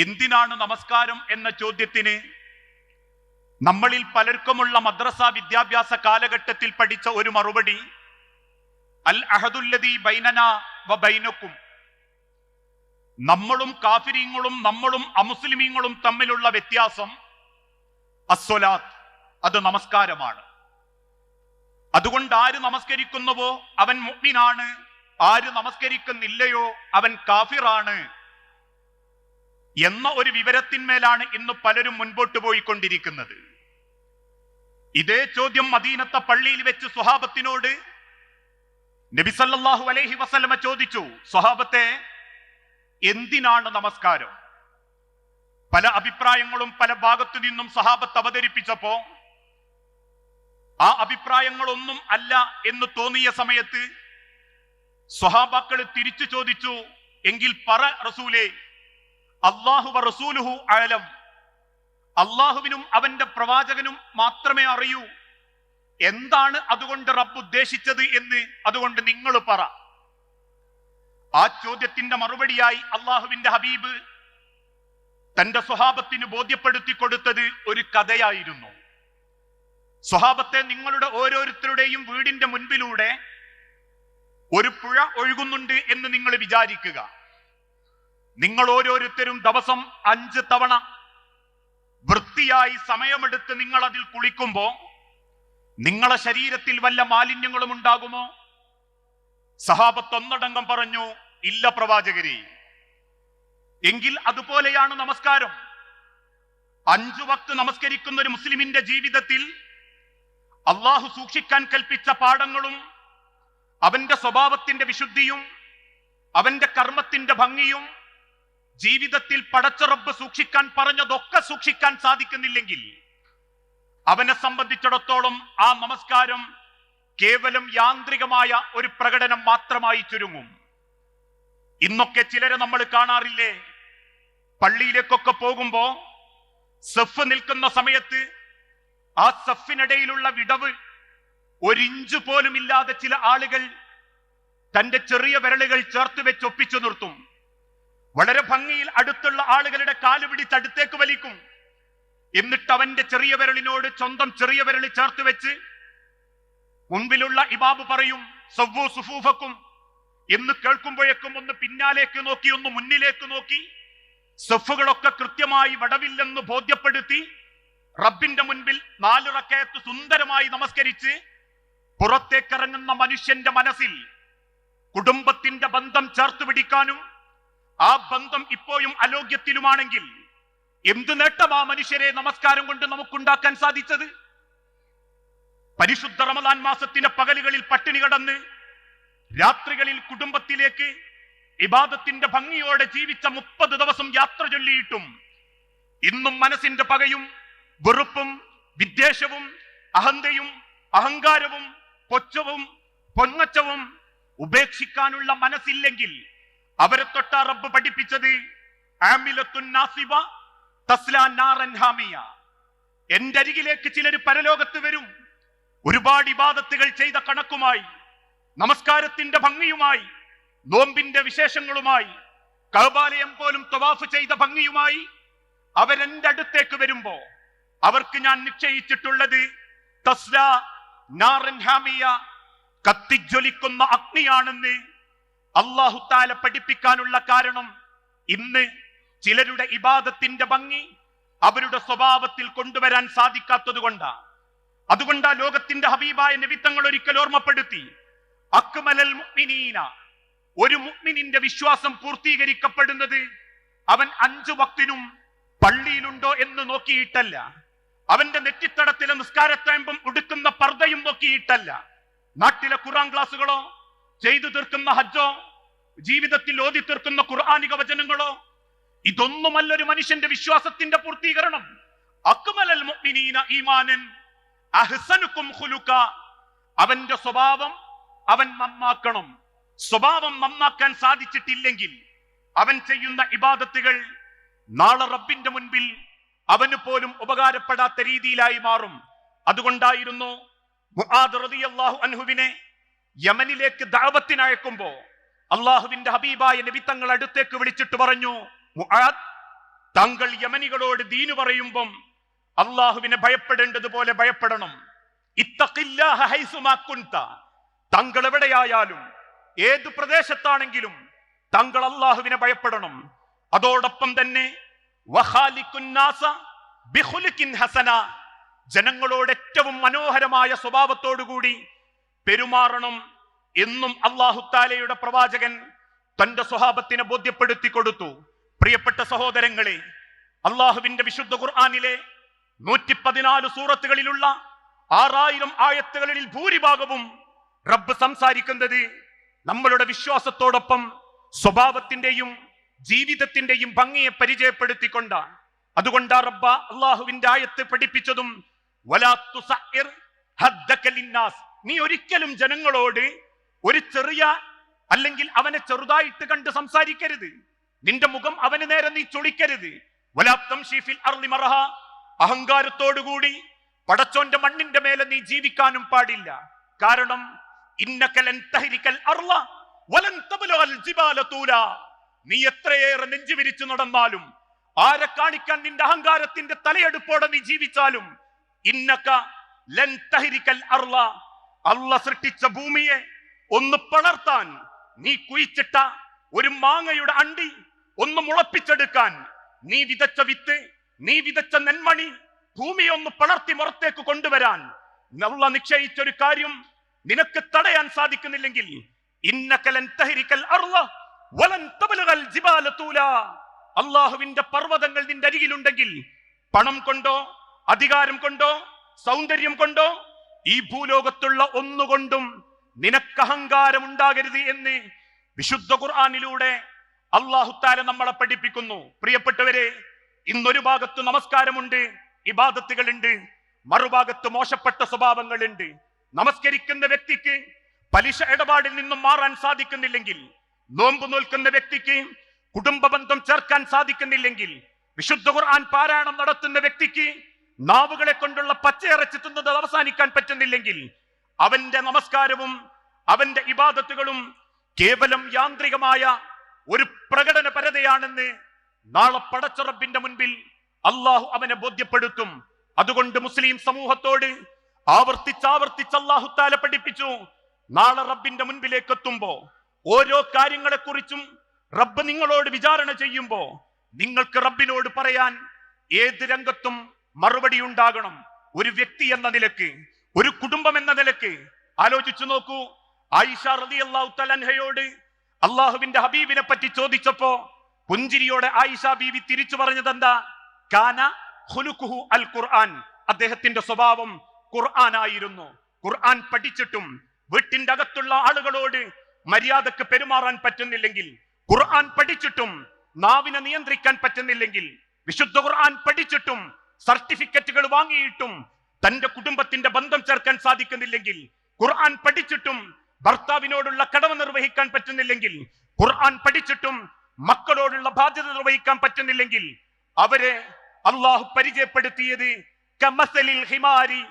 എന്തിനാണ് നമസ്കാരം എന്ന ചോദ്യത്തിന് നമ്മളിൽ പലർക്കുമുള്ള മദ്രസ വിദ്യാഭ്യാസ കാലഘട്ടത്തിൽ പഠിച്ച ഒരു മറുപടി അൽ അഹദുല്ലദി ബൈനന വ ബൈനക്കും. നമ്മളും കാഫിരിങ്ങളും നമ്മളും അമുസ്ലിമീങ്ങളും തമ്മിലുള്ള വ്യത്യാസം അസ്വലാത്ത് അത് നമസ്കാരമാണ്. അതുകൊണ്ട് ആര് നമസ്കരിക്കുന്നുവോ? അവൻ മുഗ്മിനാണ് ആര് നമസ്കരിക്കുന്നില്ലയോ? അവൻ കാഫിറാണ്. എന്ന ഒരു വിവരത്തിന്മേലാണ് ഇന്ന് പലരും മുൻപോട്ട് പോയിക്കൊണ്ടിരിക്കുന്നത്. ഇതേ ചോദ്യം മദീനത്തെ പള്ളിയിൽ വെച്ച് സ്വഹാബത്തിനോട് നബിസല്ലാഹു അലൈഹി വസല്ലമ ചോദിച്ചു. സ്വഹാബത്തെ എന്തിനാണ് നമസ്കാരം? പല അഭിപ്രായങ്ങളും പല ഭാഗത്തു നിന്നും സഹാബത്ത് അവതരിപ്പിച്ചപ്പോ ആ അഭിപ്രായങ്ങളൊന്നും അല്ല എന്ന് തോന്നിയ സമയത്ത് സ്വഹാബാക്കൾ തിരിച്ചു ചോദിച്ചു. എങ്കിൽ പറ റസൂലേ അള്ളാഹു റസൂലുഹു അലം. അള്ളാഹുവിനും അവന്റെ പ്രവാചകനും മാത്രമേ അറിയൂ. എന്താണ് അതുകൊണ്ട് റബ്ബ് ഉദ്ദേശിച്ചത് എന്ന് അതുകൊണ്ട് നിങ്ങൾ പറ. ആ ചോദ്യത്തിന്റെ മറുപടിയായി അള്ളാഹുവിന്റെ ഹബീബ് തന്റെ സ്വഹാബത്തിന് ബോധ്യപ്പെടുത്തി കൊടുത്തത് ഒരു കഥയായിരുന്നു. സ്വഹാബത്തെ നിങ്ങളുടെ ഓരോരുത്തരുടെയും വീടിന്റെ മുൻപിലൂടെ ഒരു പുഴ ഒഴുകുന്നുണ്ട് എന്ന് നിങ്ങൾ വിചാരിക്കുക. നിങ്ങൾ ഓരോരുത്തരും ദിവസം അഞ്ച് തവണ വൃത്തിയായി സമയമെടുത്ത് നിങ്ങൾ അതിൽ കുളിക്കുമ്പോ നിങ്ങളെ ശരീരത്തിൽ വല്ല മാലിന്യങ്ങളും ഉണ്ടാകുമോ? സഹാബത്ത് ഒന്നടങ്കം പറഞ്ഞു ഇല്ല പ്രവാചകരി. എങ്കിൽ അതുപോലെയാണ് നമസ്കാരം. അഞ്ചു വക്ത് നമസ്കരിക്കുന്ന ഒരു മുസ്ലിമിന്റെ ജീവിതത്തിൽ അള്ളാഹു സൂക്ഷിക്കാൻ കൽപ്പിച്ച പാഠങ്ങളും അവന്റെ സ്വഭാവത്തിന്റെ വിശുദ്ധിയും അവന്റെ കർമ്മത്തിന്റെ ഭംഗിയും ജീവിതത്തിൽ പടച്ചുറപ്പ് സൂക്ഷിക്കാൻ പറഞ്ഞതൊക്കെ സൂക്ഷിക്കാൻ സാധിക്കുന്നില്ലെങ്കിൽ അവനെ സംബന്ധിച്ചിടത്തോളം ആ നമസ്കാരം കേവലം യാന്ത്രികമായ ഒരു പ്രകടനം മാത്രമായി ചുരുങ്ങും. ഇന്നൊക്കെ ചിലരെ നമ്മൾ കാണാറില്ലേ? പള്ളിയിലേക്കൊക്കെ പോകുമ്പോ സെഫ് നിൽക്കുന്ന സമയത്ത് ആ സെഫിനിടയിലുള്ള വിടവ് ഒരിഞ്ചു പോലും ഇല്ലാതെ ചില ആളുകൾ തന്റെ ചെറിയ വിരലുകൾ ചേർത്ത് വെച്ച് ഒപ്പിച്ചു നിർത്തും. വളരെ ഭംഗിയിൽ അടുത്തുള്ള ആളുകളുടെ കാൽ പിടിച്ച് അടുത്തേക്ക് വലിക്കും. എന്നിട്ട് അവന്റെ ചെറിയ വിരലിനോട് സ്വന്തം ചെറിയ വിരൽ ചേർത്ത് വെച്ച് മുൻപിലുള്ള ഇബാബ് പറയും സവ്വു സുഫൂഫക്കും. എന്ന് കേൾക്കുമ്പോഴേക്കും ഒന്ന് പിന്നാലേക്ക് നോക്കി ഒന്ന് മുന്നിലേക്ക് നോക്കി. സെഫുകളൊക്കെ കൃത്യമായി വടവില്ലെന്ന് ബോധ്യപ്പെടുത്തി റബ്ബിന്റെ മുൻപിൽ നാലിറക്കയത്ത് സുന്ദരമായി നമസ്കരിച്ച് പുറത്തേക്കിറങ്ങുന്ന മനുഷ്യന്റെ മനസ്സിൽ കുടുംബത്തിന്റെ ബന്ധം ചേർത്ത് പിടിക്കാനും ആ ബന്ധം ഇപ്പോഴും അലോഗ്യത്തിലുമാണെങ്കിൽ എന്ത് നേട്ടം ആ മനുഷ്യരെ നമസ്കാരം കൊണ്ട് നമുക്കുണ്ടാക്കാൻ സാധിച്ചത്? പരിശുദ്ധ റമദാൻ മാസത്തിന്റെ പകലുകളിൽ പട്ടിണി കടന്ന് രാത്രികളിൽ കുടുംബത്തിലേക്ക് ഇബാദത്തിന്റെ ഭംഗിയോടെ ജീവിച്ച മുപ്പത് ദിവസം യാത്ര ചൊല്ലിയിട്ടും ഇന്നും മനസ്സിന്റെ പകയും വെറുപ്പും വിദ്വേഷവും അഹന്തയും അഹങ്കാരവും കൊച്ചവും പൊങ്ങച്ചവും ഉപേക്ഷിക്കാനുള്ള മനസ്സില്ലെങ്കിൽ അവരെ തൊട്ട റബ്ബ് പഠിപ്പിച്ചത്. എന്റെ അരികിലേക്ക് ചിലർ പരലോകത്ത് വരും. ഒരുപാട് ഇബാദത്തുകൾ ചെയ്ത കണക്കുമായി നമസ്കാരത്തിന്റെ ഭംഗിയുമായി നോമ്പിന്റെ വിശേഷങ്ങളുമായി കൗബാലയം പോലും തവാഫ് ചെയ്ത ഭംഗിയുമായി അവരെന്റെ അടുത്തേക്ക് വരുമ്പോ അവർക്ക് ഞാൻ നിശ്ചയിച്ചിട്ടുള്ളത് തസ്ല നാറൻ ഹാമിയ കത്തിജ്വലിക്കുന്ന അഗ്നിയാണെന്ന് അള്ളാഹുത്താല പഠിപ്പിക്കാനുള്ള കാരണം ഇന്ന് ചിലരുടെ ഇബാദത്തിന്റെ ഭംഗി അവരുടെ സ്വഭാവത്തിൽ കൊണ്ടുവരാൻ സാധിക്കാത്തത് കൊണ്ടാണ് അതുകൊണ്ടാ ലോകത്തിന്റെ ഹബീബായ നിമിത്തങ്ങൾ ഒരിക്കൽ ഓർമ്മപ്പെടുത്തി. അക്മലൽ മുഅ്മിനീന. ഒരു മുഅ്മിനിന്റെ വിശ്വാസം പൂർത്തീകരിക്കപ്പെടുന്നത് അവൻ അഞ്ചു വക്തിനും പള്ളിയിലുണ്ടോ എന്ന് നോക്കിയിട്ടല്ല. അവന്റെ നെറ്റിത്തടത്തിലെ നിസ്കാരത്തേമ്പും ഉടുക്കുന്ന പർദ്ദയും നോക്കിയിട്ടല്ല. നാട്ടിലെ ഖുറാൻ ക്ലാസ്സുകളോ ചെയ്തു തീർക്കുന്ന ഹജ്ജോ ജീവിതത്തിൽ ഓതി തീർക്കുന്ന ഖുർആാനിക വചനങ്ങളോ? ഇതൊന്നുമല്ല ഒരു മനുഷ്യന്റെ വിശ്വാസത്തിന്റെ പൂർത്തീകരണം. അക്മലൽ ഈമാനൻ അഹ്സനുക്കും ഖുലുക അവന്റെ സ്വഭാവം അവൻ നന്നാക്കണം. സ്വഭാവം നന്നാക്കാൻ സാധിച്ചിട്ടില്ലെങ്കിൽ അവൻ ചെയ്യുന്ന ഇബാദത്തുകൾ നാളെ റബ്ബിന്റെ മുൻപിൽ അവന് പോലും ഉപകാരപ്പെടാത്ത രീതിയിലായി മാറും. അതുകൊണ്ടായിരുന്നു മുആദ് റളിയല്ലാഹു അൻഹുവിനെ യമനിലേക്ക് ദഅവത്തിനയക്കുമ്പോ അള്ളാഹുവിന്റെ ഹബീബായ നബി തങ്ങൾ അടുത്തേക്ക് വിളിച്ചിട്ട് പറഞ്ഞു താങ്കൾ യമനികളോട് ദീനു പറയുമ്പം അള്ളാഹുവിനെ ഭയപ്പെടേണ്ടതുപോലെ ഭയപ്പെടണം. താങ്കൾ എവിടെയായാലും ഏത് പ്രദേശത്താണെങ്കിലും തങ്ങൾ അള്ളാഹുവിനെ ഭയപ്പെടണം. അതോടൊപ്പം തന്നെ ഹസന. ജനങ്ങളോട് ഏറ്റവും മനോഹരമായ സ്വഭാവത്തോടുകൂടി പെരുമാറണം എന്നും അള്ളാഹുത്താലയുടെ പ്രവാചകൻ തന്റെ സ്വഭാവത്തിനെ ബോധ്യപ്പെടുത്തി കൊടുത്തു പ്രിയപ്പെട്ട സഹോദരങ്ങളെ അള്ളാഹുവിന്റെ വിശുദ്ധ ഖുർആാനിലെ നൂറ്റി പതിനാല് സൂറത്തുകളിലുള്ള ആറായിരം ആയത്തുകളിൽ ഭൂരിഭാഗവും റബ്ബ് സംസാരിക്കുന്നത് നമ്മളുടെ വിശ്വാസത്തോടൊപ്പം സ്വഭാവത്തിന്റെയും ജീവിതത്തിന്റെയും ഭംഗിയെ പരിചയപ്പെടുത്തിക്കൊണ്ടാണ് അതുകൊണ്ടാ റബ്ബ അള്ളാഹുവിന്റെ ആയത്ത് പഠിപ്പിച്ചതും. നീ ഒരിക്കലും ജനങ്ങളോട് ഒരു ചെറിയ അല്ലെങ്കിൽ അവനെ ചെറുതായിട്ട് കണ്ട് സംസാരിക്കരുത്. നിന്റെ മുഖം അവന് നേരെ നീ ചൊളിക്കരുത്. വലാ ഷീഫിൽ അർലിമറഹ അഹങ്കാരത്തോടുകൂടി പടച്ചോന്റെ മണ്ണിന്റെ മേലെ നീ ജീവിക്കാനും പാടില്ല. കാരണം ഇന്നക ലൻ തഹ്രികൽ അർള വലൻ തബലൽ ജിബാല നീ എത്രയേറെ നെഞ്ചു വിരിച്ചു നടന്നാലും ആരെ കാണിക്കാൻ നിന്റെ അഹങ്കാരത്തിന്റെ തലയെടുപ്പോടെ നീ ജീവിച്ചാലും ഇന്നക ലൻ തഹരിക്കൽ അർള. അള്ള സൃഷ്ടിച്ച ഭൂമിയെ ഒന്ന് പളർത്താൻ നീ കുഴിച്ചിട്ട ഒരു മാങ്ങയുടെ അണ്ടി ഒന്ന് മുളപ്പിച്ചെടുക്കാൻ നീ വിതച്ച വിത്ത് നീ വിതച്ച നെന്മണി ഭൂമിയെ ഒന്ന് പളർത്തി മുറത്തേക്ക് കൊണ്ടുവരാൻ നല്ല നിശ്ചയിച്ച ഒരു കാര്യം നിനക്ക് തടയാൻ സാധിക്കുന്നില്ലെങ്കിൽ ഇന്നക്കലൻ തഹരിക്കൽ വലൻ അള്ളാഹുവിന്റെ പർവതങ്ങൾ നിന്റെ അരികിലുണ്ടെങ്കിൽ പണം കൊണ്ടോ അധികാരം കൊണ്ടോ സൗന്ദര്യം കൊണ്ടോ ഈ ഭൂലോകത്തുള്ള ഒന്നുകൊണ്ടും നിനക്ക് അഹങ്കാരം ഉണ്ടാകരുത് എന്ന് വിശുദ്ധ ഖുർആാനിലൂടെ അള്ളാഹുത്താല നമ്മളെ പഠിപ്പിക്കുന്നു. പ്രിയപ്പെട്ടവരെ ഇന്നൊരു ഭാഗത്ത് നമസ്കാരമുണ്ട് ഇബാദത്തുകളുണ്ട് മറുഭാഗത്ത് മോശപ്പെട്ട സ്വഭാവങ്ങളുണ്ട്. നമസ്കരിക്കുന്ന വ്യക്തിക്ക് പലിശ ഇടപാടിൽ നിന്നും മാറാൻ സാധിക്കുന്നില്ലെങ്കിൽ നോമ്പ് നോൽക്കുന്ന വ്യക്തിക്ക് കുടുംബ ബന്ധം ചേർക്കാൻ സാധിക്കുന്നില്ലെങ്കിൽ വിശുദ്ധ ഖുർആൻ പാരായണം നടത്തുന്ന വ്യക്തിക്ക് നാവുകളെ കൊണ്ടുള്ള പച്ചയിറച്ചി തിന്നത് അവസാനിക്കാൻ പറ്റുന്നില്ലെങ്കിൽ അവന്റെ നമസ്കാരവും അവന്റെ ഇബാദത്തുകളും കേവലം യാന്ത്രികമായ ഒരു പ്രകടന പരതയാണെന്ന് നാളെ പടച്ചുറപ്പിന്റെ മുൻപിൽ അള്ളാഹു അവനെ ബോധ്യപ്പെടുത്തും. അതുകൊണ്ട് മുസ്ലിം സമൂഹത്തോട് ആവർത്തിച്ചാവർത്തിച്ച് അള്ളാഹു താല പഠിപ്പിച്ചു നാളെ റബ്ബിന്റെ മുൻപിലേക്ക് എത്തുമ്പോ ഓരോ കാര്യങ്ങളെക്കുറിച്ചും റബ്ബ് നിങ്ങളോട് വിചാരണ ചെയ്യുമ്പോ നിങ്ങൾക്ക് റബ്ബിനോട് പറയാൻ ഏത് രംഗത്തും മറുപടി ഉണ്ടാകണം. ഒരു വ്യക്തി എന്ന നിലയ്ക്ക് ഒരു കുടുംബം എന്ന നിലയ്ക്ക് ആലോചിച്ചു നോക്കൂ. ആയിഷ അള്ളാഹുവിന്റെ ഹബീബിനെ പറ്റി ചോദിച്ചപ്പോ പുഞ്ചിരിയോടെ ആയിഷ ബീവി തിരിച്ചു പറഞ്ഞത് എന്താ? കാന ഹുലുഖുഹു അൽ ഖുർആൻ. അദ്ദേഹത്തിന്റെ സ്വഭാവം ഖുർആൻ ആയിരുന്നു ഖുർആൻ പഠിച്ചിട്ടും വീട്ടിന്റെ അകത്തുള്ള ആളുകളോട് മര്യാദയ്ക്ക് പെരുമാറാൻ പറ്റുന്നില്ലെങ്കിൽ ഖുർആൻ പഠിച്ചിട്ടും നാവിനെ നിയന്ത്രിക്കാൻ പറ്റുന്നില്ലെങ്കിൽ വിശുദ്ധ ഖുർആൻ പഠിച്ചിട്ടും സർട്ടിഫിക്കറ്റുകൾ വാങ്ങിയിട്ടും തന്റെ കുടുംബത്തിന്റെ ബന്ധം ചേർക്കാൻ സാധിക്കുന്നില്ലെങ്കിൽ ഖുർആൻ പഠിച്ചിട്ടും ഭർത്താവിനോടുള്ള കടമ നിർവഹിക്കാൻ പറ്റുന്നില്ലെങ്കിൽ ഖുർആൻ പഠിച്ചിട്ടും മക്കളോടുള്ള ബാധ്യത നിർവഹിക്കാൻ പറ്റുന്നില്ലെങ്കിൽ അവരെ അള്ളാഹു പരിചയപ്പെടുത്തിയത് കമസലിൽ ഹിമാരി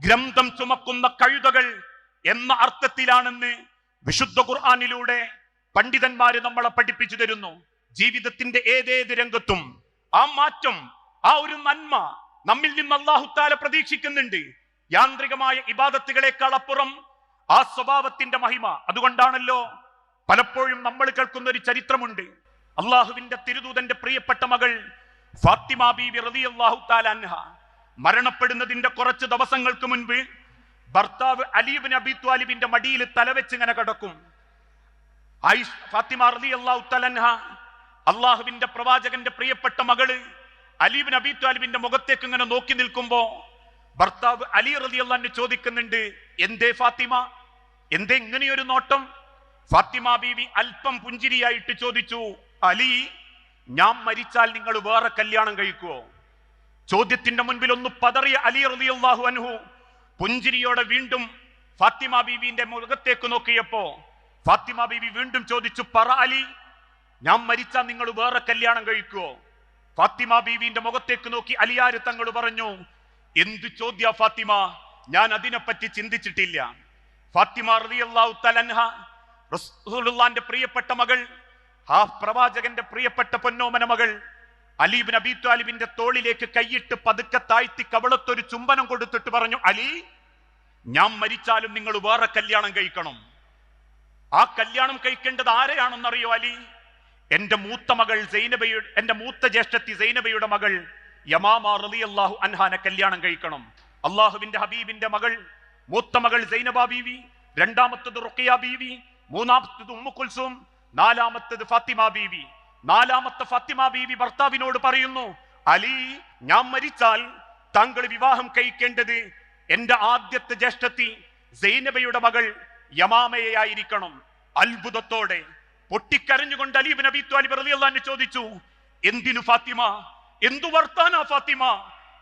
ഗ്രന്ഥം ചുമക്കുന്ന കഴുതകൾ എന്ന അർത്ഥത്തിലാണെന്ന് വിശുദ്ധ ഖുർആാനിലൂടെ പണ്ഡിതന്മാർ നമ്മളെ പഠിപ്പിച്ചു തരുന്നു. ജീവിതത്തിന്റെ ഏതേത് രംഗത്തും ആ മാറ്റം ആ ഒരു നന്മ നമ്മിൽ നിന്ന് അള്ളാഹുത്താല പ്രതീക്ഷിക്കുന്നുണ്ട്. യാന്ത്രികമായ ഇബാദത്തുകളെക്കാൾ അപ്പുറം ആ സ്വഭാവത്തിന്റെ മഹിമ അതുകൊണ്ടാണല്ലോ പലപ്പോഴും നമ്മൾ കേൾക്കുന്ന ഒരു ചരിത്രമുണ്ട്. അള്ളാഹുവിന്റെ തിരുദൂതന്റെ പ്രിയപ്പെട്ട മകൾ ഫാത്തിമ ബീവി റതി അള്ളാഹു താലാൻഹ മരണപ്പെടുന്നതിന്റെ കുറച്ച് ദിവസങ്ങൾക്ക് മുൻപ് ഭർത്താവ് അലീബിൻ അബി ത്വാലിബിന്റെ മടിയിൽ തലവെച്ച് ഇങ്ങനെ കിടക്കും ഫാത്തിമ റതി അള്ളാഹു തലൻഹ അള്ളാഹുവിന്റെ പ്രവാചകന്റെ പ്രിയപ്പെട്ട മകൾ അലീബിൻ അബി ത്വാലിബിന്റെ മുഖത്തേക്ക് ഇങ്ങനെ നോക്കി നിൽക്കുമ്പോ ഭർത്താവ് അലി റതി അള്ളാഹിന് ചോദിക്കുന്നുണ്ട് എന്തേ ഫാത്തിമ? എന്തേ ഇങ്ങനെയൊരു നോട്ടം? ഫാത്തിമ ബീവി അല്പം പുഞ്ചിരിയായിട്ട് ചോദിച്ചു അലി ഞാൻ മരിച്ചാൽ നിങ്ങൾ വേറെ കല്യാണം കഴിക്കുവോ? ചോദ്യത്തിന്റെ മുൻപിൽ ഒന്ന് പതറിയ അലി റളിയല്ലാഹു അനുഹു പുഞ്ചിരിയോടെ വീണ്ടും ഫാത്തിമ ബീവിന്റെ മുഖത്തേക്ക് നോക്കിയപ്പോ ഫാത്തിമ ബീവി വീണ്ടും ചോദിച്ചു പറ അലി ഞാൻ മരിച്ചാൽ നിങ്ങൾ വേറെ കല്യാണം കഴിക്കുവോ? ഫാത്തിമ ബീവിന്റെ മുഖത്തേക്ക് നോക്കി അലിയാര് തങ്ങൾ പറഞ്ഞു എന്ത് ചോദ്യ ഫാത്തിമ? ഞാൻ അതിനെപ്പറ്റി ചിന്തിച്ചിട്ടില്ല. ഫാത്തിമ റളിയല്ലാഹു പ്രിയപ്പെട്ട മകൾ ആ പ്രവാചകന്റെ പ്രിയപ്പെട്ട പൊന്നോമന മകൾ അലീബ് നബി താലിബിന്റെ തോളിലേക്ക് കൈയിട്ട് പതുക്കെ താഴ്ത്തി കവളത്തൊരു ചുംബനം കൊടുത്തിട്ട് പറഞ്ഞു അലി ഞാൻ മരിച്ചാലും നിങ്ങൾ വേറെ കല്യാണം കഴിക്കണം. ആ കല്യാണം കഴിക്കേണ്ടത് ആരെയാണെന്നറിയോ അലി? എന്റെ മൂത്ത മകൾ സൈനബയുടെ എന്റെ മൂത്ത ജ്യേഷ്ഠത്തി സൈനബയുടെ മകൾ യമാമ റളിയല്ലാഹു അൻഹാനെ കല്യാണം കഴിക്കണം. അള്ളാഹുവിന്റെ ഹബീബിന്റെ മകൾ മൂത്ത മകൾ സൈനബ ബീവി രണ്ടാമത്തത് റുഖിയ ബീവി മൂന്നാമത്തത് ഉമ്മുക്കുൽസും നാലാമത്തത് ഫാത്തിമ ബീവി. നാലാമത്തെ ഫാത്തിമ ബീവി ഭർത്താവിനോട് പറയുന്നു അലി ഞാൻ മരിച്ചാൽ താങ്കൾ വിവാഹം കഴിക്കേണ്ടത് എന്റെ ആദ്യത്തെ ജ്യേഷ്ഠത്തി സൈനബയുടെ മകൾ യമാമയായിരിക്കണം അത്ഭുതത്തോടെ പൊട്ടിക്കരഞ്ഞുകൊണ്ട് അലീബ് നബി ത്വാലിബ് റളിയല്ലാഹു ചോദിച്ചു എന്തിനു ഫാത്തിമ? എന്തു വർത്താനാ ഫാത്തിമ?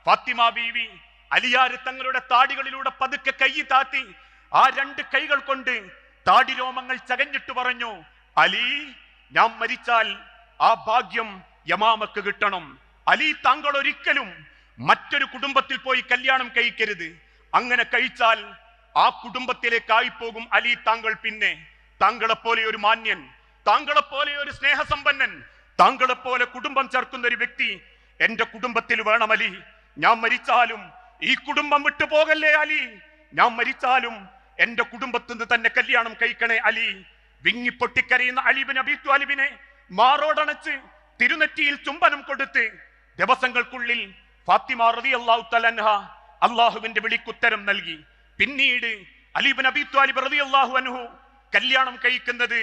ഫാത്തിമ ബീവി അലിയാര് തങ്ങളുടെ താടികളിലൂടെ പതുക്കെ കൈ താത്തി ആ രണ്ട് കൈകൾ കൊണ്ട് താടി രോമങ്ങൾ ചകഞ്ഞിട്ട് പറഞ്ഞു അലി ഞാൻ മരിച്ചാൽ ആ ഭാഗ്യം യമാമക്ക് കിട്ടണം. അലി താങ്കൾ ഒരിക്കലും മറ്റൊരു കുടുംബത്തിൽ പോയി കല്യാണം കഴിക്കരുത്. അങ്ങനെ കഴിച്ചാൽ ആ കുടുംബത്തിലേക്കായി പോകും അലി താങ്കൾ പിന്നെ. താങ്കളെ പോലെ ഒരു മാന്യൻ താങ്കളെ പോലെ ഒരു സ്നേഹസമ്പന്നൻ താങ്കളെ പോലെ കുടുംബം ചേർക്കുന്ന ഒരു വ്യക്തി എന്റെ കുടുംബത്തിൽ വേണം അലി. ഞാൻ മരിച്ചാലും ഈ കുടുംബം വിട്ടു പോകല്ലേ അലി? ഞാൻ മരിച്ചാലും എന്റെ കുടുംബത്തിൽ നിന്ന് തന്നെ കല്യാണം കഴിക്കണേ അലി. വിങ്ങിപ്പൊട്ടിക്കരയുന്ന അലിബിൻ അബി ത്വാലിബിനെ മാറോടണച്ച് തിരുനെറ്റിയിൽ ചുംബനം കൊടുത്ത് ദിവസങ്ങൾക്കുള്ളിൽ ഫാത്തിമ റതി അള്ളാഹു തലൻഹ അള്ളാഹുവിന്റെ വിളിക്കുത്തരം നൽകി. പിന്നീട് അലിബിൻ അബി ത്വാലിബ് റതി അള്ളാഹു അനുഹു കല്യാണം കഴിക്കുന്നത്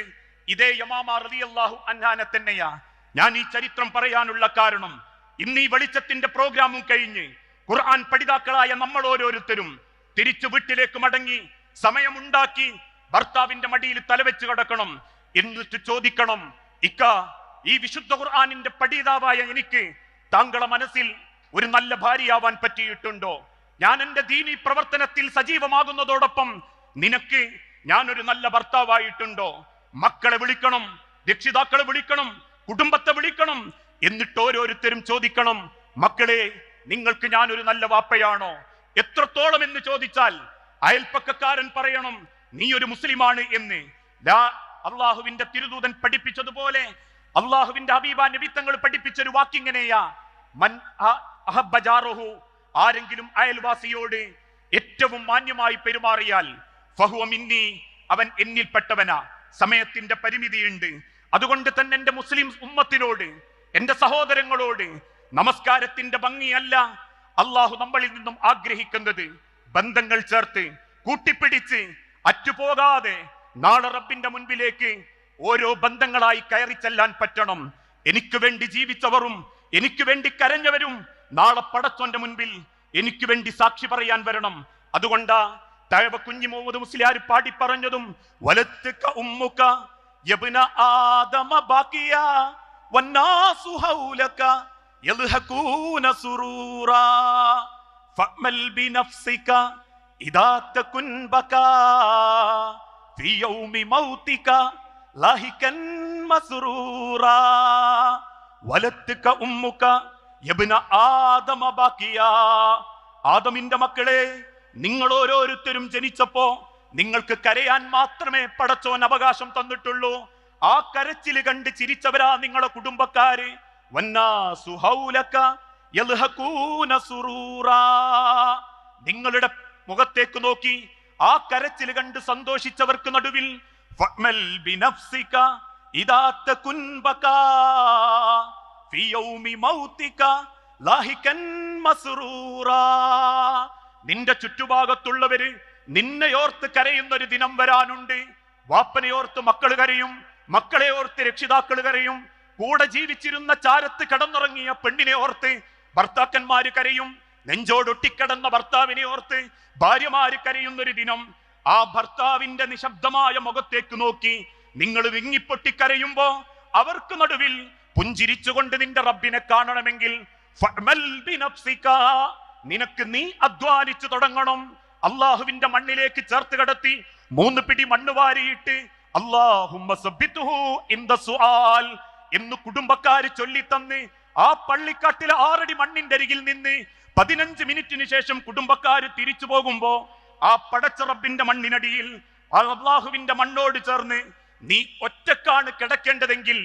ഇതേ യമാമ റതി അള്ളാഹു അൻഹാനെ തന്നെയാ. ഞാൻ ഈ ചരിത്രം പറയാനുള്ള കാരണം ഇന്ന് ഈ വെളിച്ചത്തിന്റെ പ്രോഗ്രാമും കഴിഞ്ഞ് ഖുർആൻ പഠിതാക്കളായ നമ്മൾ ഓരോരുത്തരും തിരിച്ചു വീട്ടിലേക്ക് മടങ്ങി സമയമുണ്ടാക്കി ഭർത്താവിന്റെ മടിയിൽ തലവെച്ച് കിടക്കണം എന്നിട്ട് ചോദിക്കണം ഇക്ക ഈ വിശുദ്ധ ഖുർആാനിന്റെ പഠിതാവായ എനിക്ക് താങ്കളെ മനസ്സിൽ ഒരു നല്ല ഭാര്യയാവാൻ പറ്റിയിട്ടുണ്ടോ? ഞാൻ എന്റെ ദീനി പ്രവർത്തനത്തിൽ സജീവമാകുന്നതോടൊപ്പം നിനക്ക് ഞാൻ ഒരു നല്ല ഭർത്താവായിട്ടുണ്ടോ? മക്കളെ വിളിക്കണം രക്ഷിതാക്കളെ വിളിക്കണം കുടുംബത്തെ വിളിക്കണം എന്നിട്ട് ഓരോരുത്തരും ചോദിക്കണം മക്കളെ നിങ്ങൾക്ക് ഞാനൊരു നല്ല വാപ്പയാണോ? എത്രത്തോളം എന്ന് ചോദിച്ചാൽ അയൽപ്പക്കക്കാരൻ പറയണം നീ ഒരു മുസ്ലിമാണ് എന്ന്. അള്ളാഹുവിന്റെ തിരുദൂതൻ പഠിപ്പിച്ചതുപോലെ അള്ളാഹുവിന്റെ ഹബീബ നബിത്തങ്ങൾ പഠിപ്പിച്ച ഒരു വാക്കിങ്ങനെയാ. മൻ ആരെങ്കിലും അയൽവാസിയോട് ഏറ്റവും മാന്യമായി പെരുമാറിയാൽ ഫഹുവ മിന്നി അവൻ എന്നിൽപ്പെട്ടവനാ. സമയത്തിന്റെ പരിമിതിയുണ്ട്. അതുകൊണ്ട് തന്നെ എന്റെ മുസ്ലിം ഉമ്മത്തിനോട് എന്റെ സഹോദരങ്ങളോട് നമസ്കാരത്തിന്റെ ഭംഗിയല്ല അള്ളാഹു നമ്മളിൽ നിന്നും ആഗ്രഹിക്കുന്നത് ബന്ധങ്ങൾ ചേർത്ത് കൂട്ടിപ്പിടിച്ച് അറ്റുപോകാതെ നാളെ റബ്ബിന്റെ മുൻപിലേക്ക് ഓരോ ബന്ധങ്ങളായി കയറി ചെല്ലാൻ പറ്റണം. എനിക്ക് വേണ്ടി ജീവിച്ചവരും എനിക്ക് വേണ്ടി കരഞ്ഞവരും നാളെ പടച്ചോന്റെ മുൻപിൽ എനിക്ക് വേണ്ടി സാക്ഷി പറയാൻ വരണം. അതുകൊണ്ടാ തഴവ കുഞ്ഞി മുഹമ്മദ് മുസ്ലിയാർ പാടി പറഞ്ഞതും വലത്ത് ഉമ്മുക യബ്ന ആദമ ബാക്കിയ വന്നാസു ഹൗലക യൽഹകൂന സുറൂറാ ഫഅമൽ ബിനഫ്സിക ഇദാ തകുൻ ബകാ في يوم موتك لاهكا مسرورا ولدتك أمك يا ابن آدم باكيا ആദമിന്റെ മക്കളെ നിങ്ങൾ ഓരോരുത്തരും ജനിച്ചപ്പോ നിങ്ങൾക്ക് കരയാൻ മാത്രമേ പടച്ചോൻ അവകാശം തന്നിട്ടുള്ളൂ ആ കരച്ചില് കണ്ട് ചിരിച്ചവരാ നിങ്ങളെ കുടുംബക്കാര് നിങ്ങളുടെ മുഖത്തേക്ക് നോക്കി ആ കരച്ചിൽ കണ്ട് സന്തോഷിച്ചവർക്ക് നടുവിൽ നിന്റെ ചുറ്റുഭാഗത്തുള്ളവര് നിന്നെ ഓർത്ത് കരയുന്ന ഒരു ദിനം വരാനുണ്ട്. വാപ്പനയോർത്ത് മക്കൾ കരയും മക്കളെ ഓർത്ത് രക്ഷിതാക്കൾ കരയും കൂടെ ജീവിച്ചിരുന്ന ചാരത്ത് കടന്നുറങ്ങിയ പെണ്ണിനെ ഓർത്ത് ഭർത്താക്കന്മാര് കരയും. നെഞ്ചോടൊട്ടിക്കടന്ന ഭർത്താവിനെ ഓർത്ത് ഭാര്യമാര് കരയുന്നൊരു ദിനം. ആ ഭർത്താവിന്റെ നിശബ്ദമായ മുഖത്തേക്ക് നോക്കി നിങ്ങൾ വിങ്ങിപ്പൊട്ടിക്കരയുമ്പോ അവർക്ക് നടുവിൽ പുഞ്ചിരിച്ചുകൊണ്ട് നിന്റെ റബ്ബിനെ കാണണമെങ്കിൽ. നിനക്ക് നീ അധ്വാനിച്ചു തുടങ്ങണം. അള്ളാഹുവിന്റെ മണ്ണിലേക്ക് ചേർത്ത് കടത്തി മൂന്ന് പിടി മണ്ണ് വാരിയിട്ട് അള്ളാഹു എന്ന് കുടുംബക്കാര് ചൊല്ലിത്തന്ന് ആ പള്ളിക്കാട്ടിലെ ആറടി മണ്ണിന്റെ അരികിൽ നിന്ന് പതിനഞ്ച് മിനിറ്റിന് ശേഷം കുടുംബക്കാര് തിരിച്ചു പോകുമ്പോ ആ പടച്ചറബിന്റെ മണ്ണിനടിയിൽ അള്ളാഹുവിന്റെ മണ്ണോട് ചേർന്ന് നീ ഒറ്റക്കാണ് കിടക്കേണ്ടതെങ്കിൽ.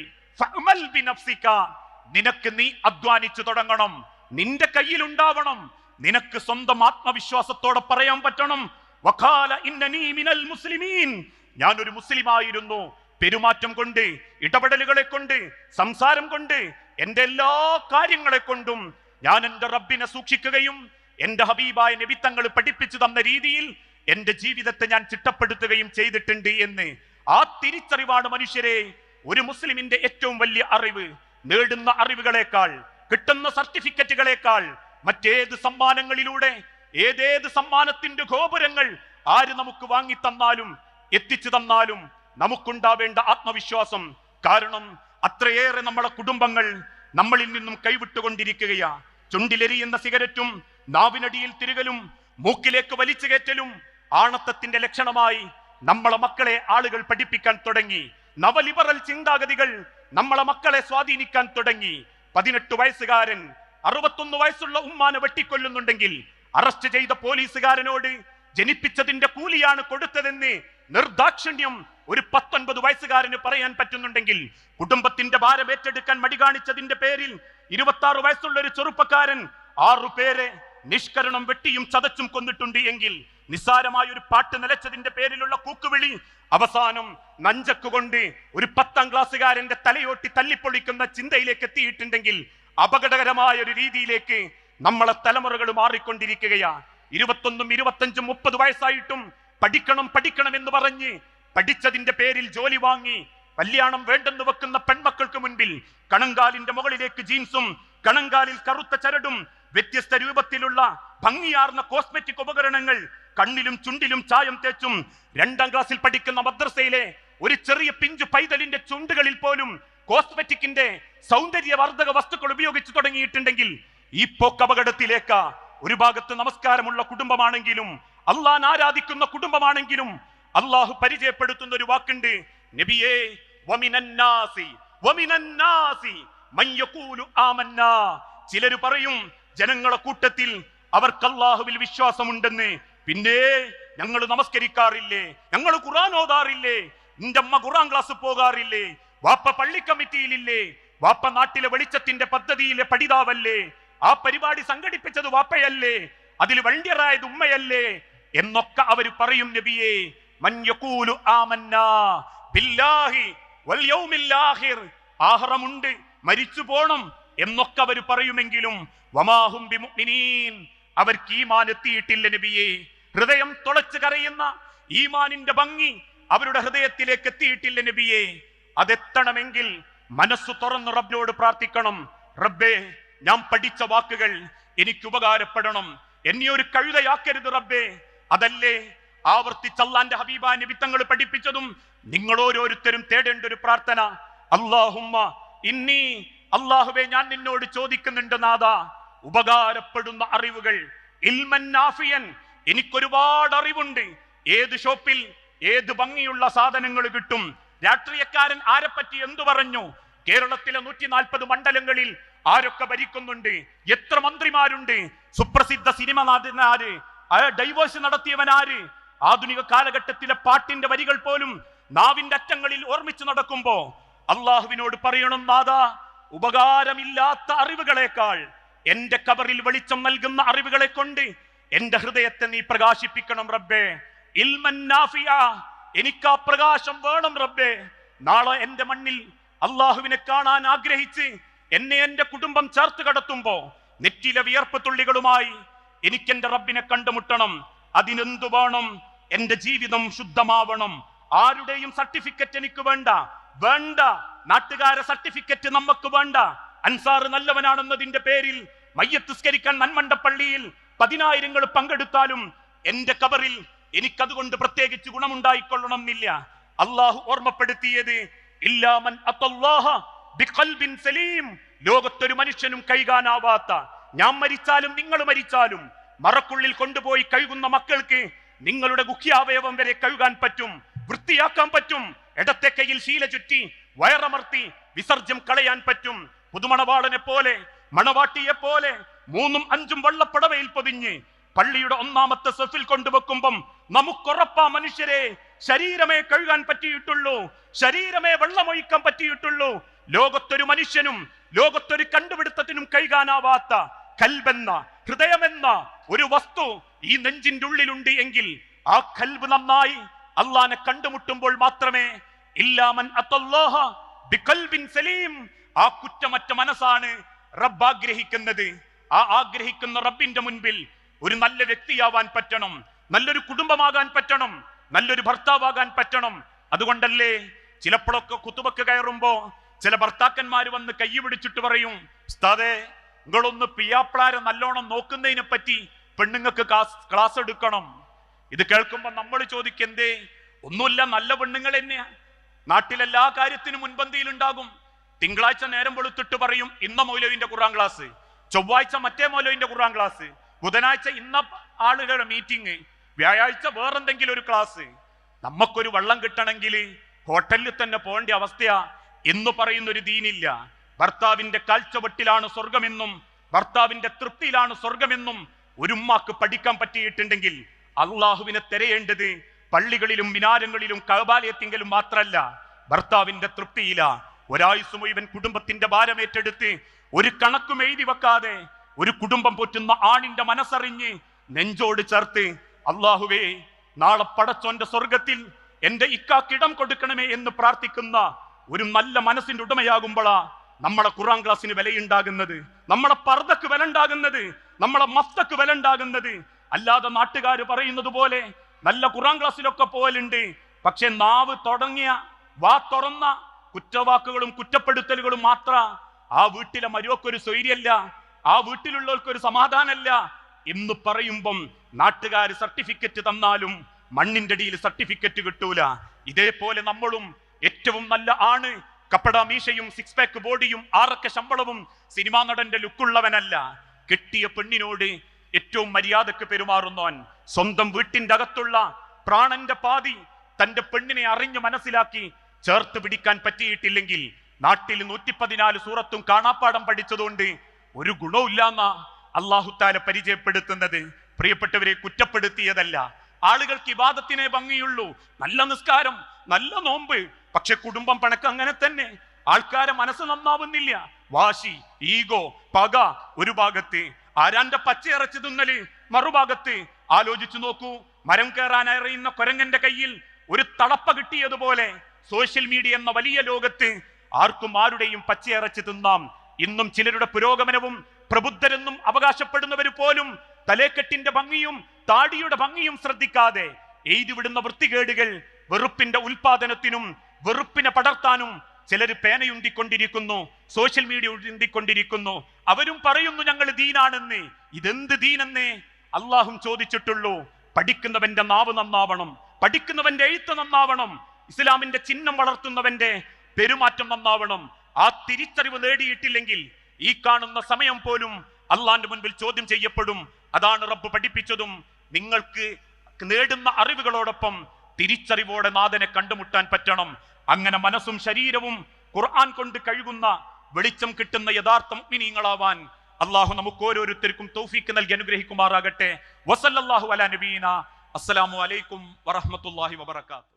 നിനക്ക് നീ അധ്വാനിച്ചു തുടങ്ങണം നിന്റെ കയ്യിൽ ഉണ്ടാവണം നിനക്ക് സ്വന്തം ആത്മവിശ്വാസത്തോടെ പറയാൻ പറ്റണം വഖാല ഇന്നനീ മിനൽ മുസ്ലിമീൻ ഞാൻ ഒരു മുസ്ലിമായിരുന്നു പെരുമാറ്റം കൊണ്ട് ഇടപെടലുകളെ കൊണ്ട് സംസാരം കൊണ്ട് എന്റെ എല്ലാ കാര്യങ്ങളെ കൊണ്ടും ഞാൻ എന്റെ റബ്ബിനെ സൂക്ഷിക്കുകയും എന്റെ ഹബീബായ നബിത്തങ്ങൾ പഠിപ്പിച്ചു തന്ന രീതിയിൽ എന്റെ ജീവിതത്തെ ഞാൻ ചിട്ടപ്പെടുത്തുകയും ചെയ്തിട്ടുണ്ട് എന്ന്. ആ തിരിച്ചറിവാണ് മനുഷ്യരെ ഒരു മുസ്ലിമിന്റെ ഏറ്റവും വലിയ അറിവ്. നേടുന്ന അറിവുകളേക്കാൾ കിട്ടുന്ന സർട്ടിഫിക്കറ്റുകളേക്കാൾ മറ്റേത് സമ്മാനങ്ങളിലൂടെ ഏതേത് സമ്മാനത്തിന്റെ ഗോപുരങ്ങൾ ആര് നമുക്ക് വാങ്ങി തന്നാലും എത്തിച്ചു തന്നാലും നമുക്കുണ്ടാവേണ്ട ആത്മവിശ്വാസം കാരണം അത്രയേറെ നമ്മുടെ കുടുംബങ്ങൾ നമ്മളിൽ നിന്നും കൈവിട്ടുകൊണ്ടിരിക്കുകയാ. ചുണ്ടിലെരിയുന്ന സിഗരറ്റും നാവിനടിയിൽ തിരുകലും മൂക്കിലേക്ക് വലിച്ചു കയറ്റലും ആണത്തത്തിന്റെ ലക്ഷണമായി നമ്മളെ മക്കളെ ആളുകൾ പഠിപ്പിക്കാൻ തുടങ്ങി. നവലിബറൽ ചിന്താഗതികൾ നമ്മളെ മക്കളെ സ്വാധീനിക്കാൻ തുടങ്ങി. പതിനെട്ട് വയസ്സുകാരൻ അറുപത്തൊന്ന് വയസ്സുള്ള ഉമ്മാനെ വെട്ടിക്കൊല്ലുന്നുണ്ടെങ്കിൽ അറസ്റ്റ് ചെയ്ത പോലീസുകാരനോട് ജനിപ്പിച്ചതിന്റെ കൂലിയാണ് കൊടുത്തതെന്ന് നിർദാക്ഷിണ്യം ഒരു പത്തൊൻപത് വയസ്സുകാരന് പറയാൻ പറ്റുന്നുണ്ടെങ്കിൽ കുടുംബത്തിന്റെ ഭാരം ഏറ്റെടുക്കാൻ മടി കാണിച്ചതിന്റെ പേരിൽ ഇരുപത്തി ആറ് വയസ്സുള്ള ഒരു ചെറുപ്പക്കാരൻ ആറു പേരെ നിഷ്കരണം വെട്ടിയും ചതച്ചും കൊന്നിട്ടുണ്ട് എങ്കിൽ നിസ്സാരമായ ഒരു പാട്ട് നിലച്ചതിന്റെ പേരിലുള്ള കൂക്കുവിളി അവസാനം നഞ്ചക്കുകൊണ്ട് ഒരു പത്താം ക്ലാസ്സുകാരന്റെ തലയോട്ടി തല്ലിപ്പൊളിക്കുന്ന ചിന്തയിലേക്ക് എത്തിയിട്ടുണ്ടെങ്കിൽ അപകടകരമായ ഒരു രീതിയിലേക്ക് നമ്മളെ തലമുറകൾ മാറിക്കൊണ്ടിരിക്കുകയാ ഇരുപത്തൊന്നും ഇരുപത്തഞ്ചും മുപ്പത് വയസ്സായിട്ടും പഠിക്കണം പഠിക്കണം എന്ന് പറഞ്ഞ് പഠിച്ചതിന്റെ പേരിൽ ജോലി വാങ്ങി കല്യാണം വേണ്ടെന്ന് വെക്കുന്ന പെൺമക്കൾക്ക് മുൻപിൽ കണങ്കാലിന്റെ മുകളിലേക്ക് ജീൻസും കണങ്കാലിൽ കറുത്ത ചരടും വ്യത്യസ്ത രൂപത്തിലുള്ള ഭംഗിയാർന്ന കോസ്മെറ്റിക് ഉപകരണങ്ങൾ കണ്ണിലും ചുണ്ടിലും ചായം തേച്ചും രണ്ടാം ക്ലാസ്സിൽ പഠിക്കുന്ന മദ്രസയിലെ ഒരു ചെറിയ പിഞ്ചു പൈതലിന്റെ ചുണ്ടുകളിൽ പോലും കോസ്മെറ്റിക്കിന്റെ സൗന്ദര്യവർദ്ധക വസ്തുക്കൾ ഉപയോഗിച്ചു തുടങ്ങിയിട്ടുണ്ടെങ്കിൽ ഈ പോക്കപകടത്തിലേക്ക് ഒരു ഭാഗത്ത് നമസ്കാരമുള്ള കുടുംബമാണെങ്കിലും അള്ളാൻ ആരാധിക്കുന്ന കുടുംബമാണെങ്കിലും അള്ളാഹു പരിചയപ്പെടുത്തുന്ന ഒരു വാക്കുണ്ട്. നബിയേ ചിലര് പറയും ജനങ്ങളെ കൂട്ടത്തിൽ അവർക്ക് അള്ളാഹുവിൽ വിശ്വാസമുണ്ടെന്ന്. പിന്നെ ഞങ്ങൾ നമസ്കരിക്കാറില്ലേ? ഞങ്ങൾ ഖുറാൻ ഓതാറില്ലേ? നിന്റെ അമ്മ ഖുറാൻ ക്ലാസ് പോകാറില്ലേ? വാപ്പ പള്ളി കമ്മിറ്റിയിലില്ലേ? വാപ്പ നാട്ടിലെ വെളിച്ചത്തിന്റെ പദ്ധതിയിലെ പഠിതാവല്ലേ? ആ പരിപാടി സംഘടിപ്പിച്ചത് വാപ്പയല്ലേ? അതിൽ വണ്ടിയറായത് ഉമ്മയല്ലേ? എന്നൊക്കെ അവർ പറയും നബിയെ. മഞ്ഞക്കൂലു ആമന്നാ ബില്ലാഹി വൽ യൗമിൽ ആഖിർ ആഹ്റമുണ്ട് മരിച്ചു പോണം എന്നൊക്കെ അവർ പറയുമെങ്കിലും വമാഹും ബിമുഅ്മിനീൻ. അവർക്ക് ഈമാൻ എത്തിയിട്ടില്ല നബിയെ. ഹൃദയം തുളച്ചു കരയുന്ന ഈമാനിന്റെ ഭംഗി അവരുടെ ഹൃദയത്തിലേക്ക് എത്തിയിട്ടില്ല നബിയെ. അതെത്തണമെങ്കിൽ മനസ്സ് തുറന്ന് റബ്ബിനോട് പ്രാർത്ഥിക്കണം. റബ്ബേ ഞാൻ പഠിച്ച വാക്കുകൾ എനിക്ക് ഉപകാരപ്പെടണം. എന്നെ ഒരു കഴുതയാക്കരുത് റബ്ബേ. അതല്ലേ? ആവർത്തിച്ച് അള്ളാന്റെ ഹബീബാ നിമിത്തങ്ങൾ പഠിപ്പിച്ചതും നിങ്ങൾ ഓരോരുത്തരും തേടേണ്ട ഒരു പ്രാർത്ഥന. അള്ളാഹുമ്മ ഇന്നി അള്ളാഹുവെ ഞാൻ നിന്നോട് ചോദിക്കുന്നുണ്ട് നാഥ. ഉപകാരപ്പെടുന്ന അറിവുകൾ. ഇൽമൻ നാഫിയൻ. എനിക്കൊരുപാട് അറിവുണ്ട്. ഏത് ഷോപ്പിൽ ഏത് ഭംഗിയുള്ള സാധനങ്ങൾ കിട്ടും? രാഷ്ട്രീയക്കാരൻ ആരെപ്പറ്റി എന്തു പറഞ്ഞു? കേരളത്തിലെ നൂറ്റി നാൽപ്പത് മണ്ഡലങ്ങളിൽ ആരൊക്കെ ഭരിക്കുന്നുണ്ട്? എത്ര മന്ത്രിമാരുണ്ട്? സുപ്രസിദ്ധ സിനിമ നടനാര് ഡൈവേഴ്സ് നടത്തിയവനാര്? ആധുനിക കാലഘട്ടത്തിലെ പാട്ടിന്റെ വരികൾ പോലും നാവിന്റെ അറ്റങ്ങളിൽ ഓർമ്മിച്ചു നടക്കുമ്പോ അള്ളാഹുവിനോട് പറയണം നാദാ ഉപകാരമില്ലാത്ത അറിവുകളേക്കാൾ എന്റെ കബറിൽ വെളിച്ചം നൽകുന്ന അറിവുകളെ കൊണ്ട് എന്റെ ഹൃദയത്തെ നീ പ്രകാശിപ്പിക്കണം റബ്ബേ. ഇൽമൻ നാഫിയ എനിക്ക് ആ പ്രകാശം വേണം റബ്ബേ. നാളെ എന്റെ മണ്ണിൽ അള്ളാഹുവിനെ കാണാൻ ആഗ്രഹിച്ച് എന്നെ എന്റെ കുടുംബം ചേർത്ത് കടത്തുമ്പോ നെറ്റിലെ വിയർപ്പ് തുള്ളികളുമായി എനിക്ക് എന്റെ റബ്ബിനെ കണ്ടുമുട്ടണം. അതിനെന്തു വേണം? എന്റെ ജീവിതം ശുദ്ധമാവണം. ആരുടെയും സർട്ടിഫിക്കറ്റ് എനിക്ക് വേണ്ട. വേണ്ട. നാട്ടുകാരെ സർട്ടിഫിക്കറ്റ് നമുക്ക് വേണ്ട. അൻസാർ നല്ലവനാണെന്നതിന്റെ പേരിൽ മയ്യത്തുസ്കരിക്കാൻ നന്മണ്ടപ്പള്ളിയിൽ പതിനായിരങ്ങൾ പങ്കെടുത്താലും എന്റെ കബറിൽ എനിക്കതുകൊണ്ട് പ്രത്യേകിച്ച് ഗുണമുണ്ടായിക്കൊള്ളണം എന്നില്ല അള്ളാഹു ഓർമ്മപ്പെടുത്തിയത് ഇല്ലാമൻ ബിഖൽബിൻ സലീം ലോകത്തൊരു മനുഷ്യനും കൈകാനാവാത്ത. ഞാൻ മരിച്ചാലും നിങ്ങൾ മരിച്ചാലും മറക്കുള്ളിൽ കൊണ്ടുപോയി കഴുകുന്ന മക്കൾക്ക് നിങ്ങളുടെ ഗുഹ്യാവയവം വരെ കഴുകാൻ പറ്റും വൃത്തിയാക്കാൻ പറ്റും ഇടത്തെ കയ്യിൽ ശീല ചുറ്റി വയറമർത്തി വിസർജ്യം കളയാൻ പറ്റും. പുതുമണവാളനെ പോലെ മണവാട്ടിയെ പോലെ മൂന്നും അഞ്ചും വള്ളപ്പടവയിൽ പൊതിഞ്ഞ് പള്ളിയുടെ ഒന്നാമത്തെ സെഫിൽ കൊണ്ടുവെക്കുമ്പം നമുക്കുറപ്പാ മനുഷ്യരെ ശരീരമേ കഴുകാൻ പറ്റിയിട്ടുള്ളൂ ശരീരമേ വെള്ളമൊഴിക്കാൻ പറ്റിയിട്ടുള്ളൂ ലോകത്തൊരു മനുഷ്യനും ലോകത്തൊരു കണ്ടുപിടുത്തത്തിനും കൈകാനാവാത്ത കൽബെന്ന ഹൃദയമെന്ന ഒരു വസ്തു ഈ നെഞ്ചിന്റെ ഉള്ളിലുണ്ട് എങ്കിൽ ആ കൽബ് നന്നായി അള്ളാനെ കണ്ടുമുട്ടുമ്പോൾ മാത്രമേ ഇല്ലാമൻ ബിഖൽബിൻ സലീം. ആ കുറ്റമറ്റ മനസ്സാണ് റബ്ബ് ആഗ്രഹിക്കുന്നത്. ആ ആഗ്രഹിക്കുന്ന റബ്ബിന്റെ മുൻപിൽ ഒരു നല്ല വ്യക്തിയാവാൻ പറ്റണം നല്ലൊരു കുടുംബമാകാൻ പറ്റണം നല്ലൊരു ഭർത്താവാകാൻ പറ്റണം. അതുകൊണ്ടല്ലേ ചിലപ്പോഴൊക്കെ കുത്തുബക്ക് കയറുമ്പോ ചില ഭർത്താക്കന്മാർ വന്ന് കൈ പിടിച്ചിട്ട് പറയും ഉസ്താദേ നിങ്ങളൊന്ന് പിയാപ്പിളാരെ നല്ലോണം നോക്കുന്നതിനെ പറ്റി പെണ്ണുങ്ങൾക്ക് ക്ലാസ് എടുക്കണം. ഇത് കേൾക്കുമ്പോൾ നമ്മൾ ചോദിക്കെന്തേ ഒന്നുമില്ല നല്ല പെണ്ണുങ്ങൾ തന്നെയാ. നാട്ടിലെല്ലാ കാര്യത്തിനും മുൻപന്തിയിലുണ്ടാകും. തിങ്കളാഴ്ച നേരം വെളുത്തിട്ട് പറയും ഇന്ന മൗലവിന്റെ ഖുറാൻ ക്ലാസ് ചൊവ്വാഴ്ച മറ്റേ മൗലവിന്റെ ഖുറാൻ ക്ലാസ് ബുധനാഴ്ച ഇന്ന ആളുകളുടെ മീറ്റിംഗ് വ്യാഴാഴ്ച വേറെന്തെങ്കിലും ഒരു ക്ലാസ്. നമുക്കൊരു വെള്ളം കിട്ടണമെങ്കിൽ ഹോട്ടലിൽ തന്നെ പോകേണ്ട അവസ്ഥയാ. എന്ന് പറയുന്ന ഒരു ദീനില്ല ഭർത്താവിന്റെ കാഴ്ചവട്ടിലാണ് സ്വർഗമെന്നും ഭർത്താവിന്റെ തൃപ്തിയിലാണ് സ്വർഗമെന്നും ഒരുമ്മാക്ക് പഠിക്കാൻ പറ്റിയിട്ടുണ്ടെങ്കിൽ അള്ളാഹുവിനെ തിരയേണ്ടത് പള്ളികളിലും മിനാരങ്ങളിലും കബാലയത്തിങ്കലും മാത്രല്ല ഭർത്താവിന്റെ തൃപ്തിയില. ഒരായുസ് മുഴുവൻ കുടുംബത്തിന്റെ ഭാരമേറ്റെടുത്ത് ഒരു കണക്കും എഴുതി വെക്കാതെ ഒരു കുടുംബം പോറ്റുന്ന ആണിന്റെ മനസ്സറിഞ്ഞ് നെഞ്ചോട് ചേർത്ത് അള്ളാഹുവേ നാളെ പടച്ചോന്റെ സ്വർഗത്തിൽ എന്റെ ഇക്കാക്കിടം കൊടുക്കണമേ എന്ന് പ്രാർത്ഥിക്കുന്ന ഒരു നല്ല മനസ്സിന്റെ ഉടമയാകുമ്പോഴാ നമ്മളെ ഖുറാൻ ക്ലാസ്സിന് വിലയുണ്ടാകുന്നത് നമ്മളെ പർദ്ദക്ക് വില ഉണ്ടാകുന്നത് നമ്മളെ മസ്തക്ക് വില ഉണ്ടാകുന്നത് അല്ലാതെ നാട്ടുകാർ പറയുന്നത് പോലെ നല്ല ഖുറാൻ ക്ലാസ്സിലൊക്കെ പോലുണ്ട് പക്ഷെ നാവ് തുടങ്ങിയ വാ തുറന്ന കുറ്റവാക്കുകളും കുറ്റപ്പെടുത്തലുകളും മാത്ര ആ വീട്ടിലെ മരുവക്കൊരു സ്വൈര്യല്ല ആ വീട്ടിലുള്ളവർക്കൊരു സമാധാനമല്ല എന്ന് പറയുമ്പം നാട്ടുകാർ സർട്ടിഫിക്കറ്റ് തന്നാലും മണ്ണിന്റെ അടിയിൽ സർട്ടിഫിക്കറ്റ് കിട്ടൂല. ഇതേപോലെ നമ്മളും ഏറ്റവും നല്ല ആണ് കപ്പട മീശയും സിക്സ് പാക്ക് ബോഡിയും ആറൊക്കെ ശമ്പളവും സിനിമാ നടന്റെ ലുക്കുള്ളവനല്ല. കെട്ടിയ പെണ്ണിനോട് ഏറ്റവും മര്യാദയ്ക്ക് പെരുമാറുന്നവൻ സ്വന്തം വീട്ടിന്റെ അകത്തുള്ള പ്രാണന്റെ പാതി തന്റെ പെണ്ണിനെ അറിഞ്ഞു മനസ്സിലാക്കി ചേർത്ത് പിടിക്കാൻ പറ്റിയിട്ടില്ലെങ്കിൽ നാട്ടിൽ നൂറ്റി പതിനാല് സൂറത്തും കാണാപ്പാടം പഠിച്ചതുകൊണ്ട് ഒരു ഗുണവുമില്ലാന്ന അള്ളാഹുത്താല പരിചയപ്പെടുത്തുന്നത് പ്രിയപ്പെട്ടവരെ കുറ്റപ്പെടുത്തിയതല്ല. ആളുകൾക്ക് വിവാദത്തിനെ ഭംഗിയുള്ളൂ. നല്ല നിസ്കാരം നല്ല നോമ്പ് പക്ഷെ കുടുംബം പണക്ക് അങ്ങനെ തന്നെ. ആൾക്കാരെ മനസ്സ് നന്നാവുന്നില്ല. വാശി ഈഗോ പക ഒരു ഭാഗത്ത്. ആരാന്റെ പച്ചയിറച്ചി തിന്നൽ? മറുഭാഗത്ത്. ആലോചിച്ചു നോക്കൂ. മരം കയറാൻ അറിയുന്ന കൊരങ്ങന്റെ കയ്യിൽ ഒരു തളപ്പ കിട്ടിയതുപോലെ സോഷ്യൽ മീഡിയ എന്ന വലിയ ലോകത്ത് ആർക്കും ആരുടെയും പച്ചയിറച്ചി തിന്നാം. ഇന്നും ചിലരുടെ പുരോഗമനവും പ്രബുദ്ധരെന്നും അവകാശപ്പെടുന്നവർ പോലും തലേക്കെട്ടിന്റെ ഭംഗിയും താടിയുടെ ഭംഗിയും ശ്രദ്ധിക്കാതെ എഴുതിവിടുന്ന വൃത്തികേടുകൾ വെറുപ്പിന്റെ ഉൽപാദനത്തിനും വെറുപ്പിനെ പടർത്താനും ചിലർ പേനയുണ്ടിക്കൊണ്ടിരിക്കുന്നു സോഷ്യൽ മീഡിയ ഉണ്ടിക്കൊണ്ടിരിക്കുന്നു അവരും പറയുന്നു ഞങ്ങൾ ദീനാണെന്ന്. ഇതെന്ത് ദീനെന്ന്? അള്ളാഹും ചോദിച്ചിട്ടുള്ളൂ പഠിക്കുന്നവന്റെ നാവ് നന്നാവണം പഠിക്കുന്നവന്റെ എഴുത്ത് നന്നാവണം ഇസ്ലാമിന്റെ ചിഹ്നം വളർത്തുന്നവന്റെ പെരുമാറ്റം നന്നാവണം. ആ തിരിച്ചറിവ് നേടിയിട്ടില്ലെങ്കിൽ ഈ കാണുന്ന സമയം പോലും അള്ളാന്റെ മുൻപിൽ ചോദ്യം ചെയ്യപ്പെടും. അതാണ് റബ്ബ് പഠിപ്പിച്ചതും. നിങ്ങൾക്ക് നേടുന്ന അറിവുകളോടൊപ്പം തിരിച്ചറിവോടെ നാഥനെ കണ്ടുമുട്ടാൻ പറ്റണം. അങ്ങനെ മനസ്സും ശരീരവും ഖുർആൻ കൊണ്ട് കഴുകുന്ന വെളിച്ചം കിട്ടുന്ന യഥാർത്ഥ മിനിങ്ങളാവാൻ അള്ളാഹു നമുക്ക് ഓരോരുത്തർക്കും തൗഫീക്ക് നൽകി അനുഗ്രഹിക്കുമാറാകട്ടെ. വസല്ലാഹു അല നബീന. അസ്സലാമു അലൈക്കും വറഹ്മത്തുള്ളാഹി വബറകാതുഹു.